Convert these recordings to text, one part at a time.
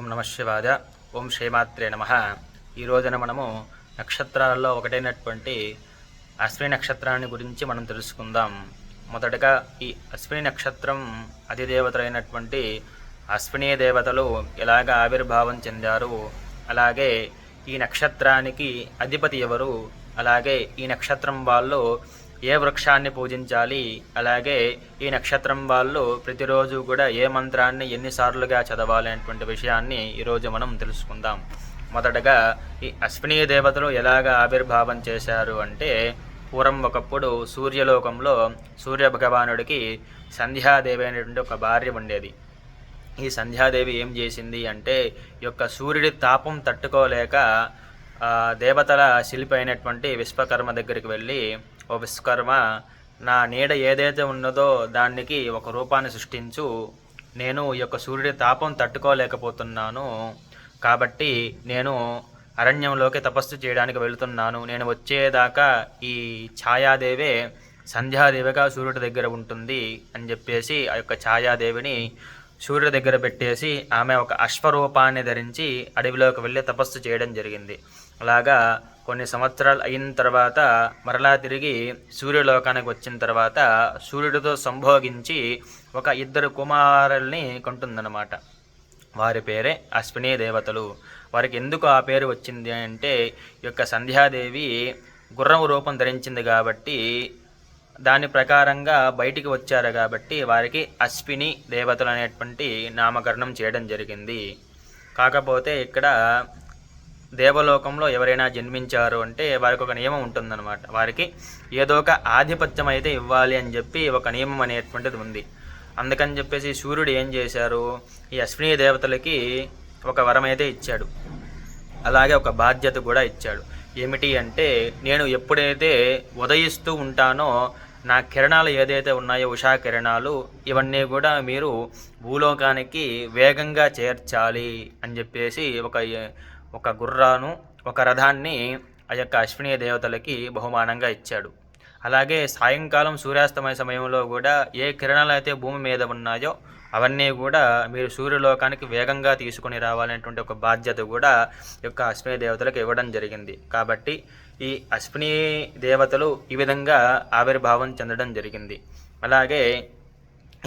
ఓం నమ శివాయ ఓం శ్రీమాత్రే నమ. ఈ రోజున మనము నక్షత్రాలలో ఒకటైనటువంటి అశ్విని నక్షత్రాన్ని గురించి మనం తెలుసుకుందాం. మొదటగా ఈ అశ్విని నక్షత్రం అధిదేవతలైనటువంటి అశ్విని దేవతలు ఎలాగ ఆవిర్భావం చెందారు? అలాగే ఈ నక్షత్రానికి అధిపతి ఎవరు? అలాగే ఈ నక్షత్రం వాళ్ళు ఏ వృక్షాన్ని పూజించాలి? అలాగే ఈ నక్షత్రం వాళ్ళు ప్రతిరోజు కూడా ఏ మంత్రాన్ని ఎన్నిసార్లుగా చదవాలి అనేటువంటి విషయాన్ని ఈరోజు మనం తెలుసుకుందాం. మొదటగా ఈ అశ్వినీ దేవతలు ఎలాగ ఆవిర్భావం చేశారు అంటే పూర్వం ఒకప్పుడు సూర్యలోకంలో సూర్య భగవానుడికి సంధ్యాదేవి అనేటువంటి ఒక భార్య ఉండేది. ఈ సంధ్యాదేవి ఏం చేసింది అంటే ఈ యొక్క సూర్యుడి తాపం తట్టుకోలేక దేవతల శిల్పి అయినటువంటి విశ్వకర్మ దగ్గరికి వెళ్ళి ఓ విశ్వకర్మ నా నీడ ఏదైతే ఉన్నదో దానికి ఒక రూపాన్ని సృష్టించు. నేను ఈ యొక్క సూర్యుడి తాపం తట్టుకోలేకపోతున్నాను. కాబట్టి నేను అరణ్యంలోకి తపస్సు చేయడానికి వెళుతున్నాను. నేను వచ్చేదాకా ఈ ఛాయాదేవే సంధ్యాదేవిగా సూర్యుడి దగ్గర ఉంటుంది అని చెప్పేసి ఆ యొక్క ఛాయాదేవిని సూర్యుడి దగ్గర పెట్టేసి ఆమె ఒక అశ్వరూపాన్ని ధరించి అడవిలోకి వెళ్ళి తపస్సు చేయడం జరిగింది. అలాగా కొన్ని సంవత్సరాలు అయిన తర్వాత మరలా తిరిగి సూర్యలోకానికి వచ్చిన తర్వాత సూర్యుడితో సంభోగించి ఒక ఇద్దరు కుమారుల్ని కొంటుందన్నమాట. వారి పేరే అశ్విని దేవతలు. వారికి ఎందుకు ఆ పేరు వచ్చింది అంటే ఈ యొక్క సంధ్యాదేవి గుర్రం రూపం ధరించింది కాబట్టి దాని ప్రకారంగా బయటికి వచ్చారు కాబట్టి వారికి అశ్విని దేవతలు అనేటువంటి నామకరణం చేయడం జరిగింది. కాకపోతే ఇక్కడ దేవలోకంలో ఎవరైనా జన్మించారు అంటే వారికి ఒక నియమం ఉంటుందన్నమాట. వారికి ఏదో ఒక ఆధిపత్యం అయితే ఇవ్వాలి అని చెప్పి ఒక నియమం అనేటువంటిది ఉంది. అందుకని చెప్పేసి సూర్యుడు ఏం చేశారు? ఈ అశ్విని దేవతలకి ఒక వరం అయితే ఇచ్చాడు. అలాగే ఒక బాధ్యత కూడా ఇచ్చాడు. ఏమిటి అంటే నేను ఎప్పుడైతే ఉదయిస్తూ ఉంటానో నా కిరణాలు ఏదైతే ఉన్నాయో ఉషా కిరణాలు ఇవన్నీ కూడా మీరు భూలోకానికి వేగంగా చేర్చాలి అని చెప్పేసి ఒక ఒక గుర్రాను ఒక రథాన్ని ఆ యొక్క అశ్విని దేవతలకి బహుమానంగా ఇచ్చాడు. అలాగే సాయంకాలం సూర్యాస్తమయ సమయంలో కూడా ఏ కిరణాలు అయితే భూమి మీద ఉన్నాయో అవన్నీ కూడా మీరు సూర్యలోకానికి వేగంగా తీసుకొని రావాలనేటువంటి ఒక బాధ్యత కూడా ఈ యొక్క అశ్విని దేవతలకు ఇవ్వడం జరిగింది. కాబట్టి ఈ అశ్విని దేవతలు ఈ విధంగా ఆవిర్భావం చెందడం జరిగింది. అలాగే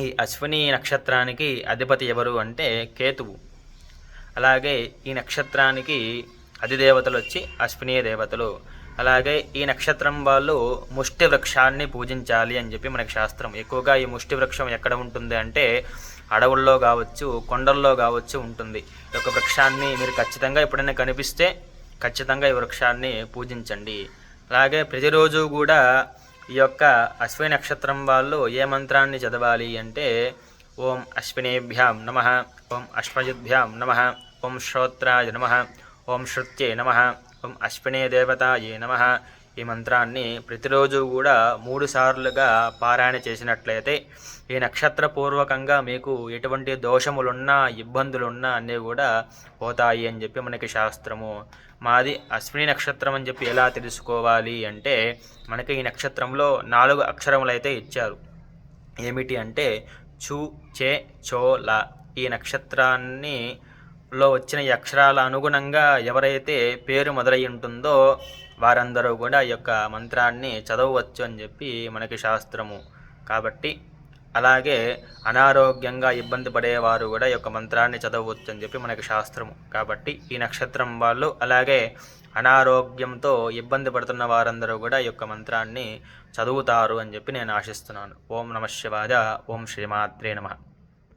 ఈ అశ్విని నక్షత్రానికి అధిపతి ఎవరు అంటే కేతువు. అలాగే ఈ నక్షత్రానికి అధిదేవతలు వచ్చి అశ్విని దేవతలు. అలాగే ఈ నక్షత్రం వాళ్ళు ముష్టి వృక్షాన్ని పూజించాలి అని చెప్పి మనకి శాస్త్రం. ఎక్కువగా ఈ ముష్టి వృక్షం ఎక్కడ ఉంటుంది అంటే అడవుల్లో కావచ్చు కొండల్లో కావచ్చు ఉంటుంది. ఈ యొక్క వృక్షాన్ని మీరు ఖచ్చితంగా ఎప్పుడైనా కనిపిస్తే ఖచ్చితంగా ఈ వృక్షాన్ని పూజించండి. అలాగే ప్రతిరోజు కూడా ఈ యొక్క అశ్విని నక్షత్రం వాళ్ళు ఏ మంత్రాన్ని చదవాలి అంటే ఓం అశ్వినేభ్యాం నమ ఓం అశ్వయుద్భ్యాం నమ. ఓం శ్రోత్రాయ నమ. ఓం శృత్యే నమ. ఓం అశ్వినే దేవతాయే నమ. ఈ మంత్రాన్ని ప్రతిరోజు కూడా మూడు సార్లుగా పారాయణ చేసినట్లయితే ఈ నక్షత్రపూర్వకంగా మీకు ఎటువంటి దోషములున్నా ఇబ్బందులున్నా అన్నీ కూడా పోతాయి అని చెప్పి మనకి శాస్త్రము. మాది అశ్విని నక్షత్రం అని చెప్పి ఎలా తెలుసుకోవాలి అంటే మనకి ఈ నక్షత్రంలో నాలుగు అక్షరములైతే ఇచ్చారు. ఏమిటి అంటే చు చే చో ల. ఈ నక్షత్రాన్ని లో వచ్చిన అక్షరాల అనుగుణంగా ఎవరైతే పేరు మొదలై ఉంటుందో వారందరూ కూడా ఈ యొక్క మంత్రాన్ని చదవవచ్చు అని చెప్పి మనకి శాస్త్రము. కాబట్టి అలాగే అనారోగ్యంగా ఇబ్బంది పడేవారు కూడా ఈ యొక్క మంత్రాన్ని చదవవచ్చు అని చెప్పి మనకి శాస్త్రము. కాబట్టి ఈ నక్షత్రం వాళ్ళు అలాగే అనారోగ్యంతో ఇబ్బంది పడుతున్న వారందరూ కూడా ఈ యొక్క మంత్రాన్ని చదువుతారు అని చెప్పి నేను ఆశిస్తున్నాను. ఓం నమ శివాయ ఓం శ్రీమాత్రే నమ.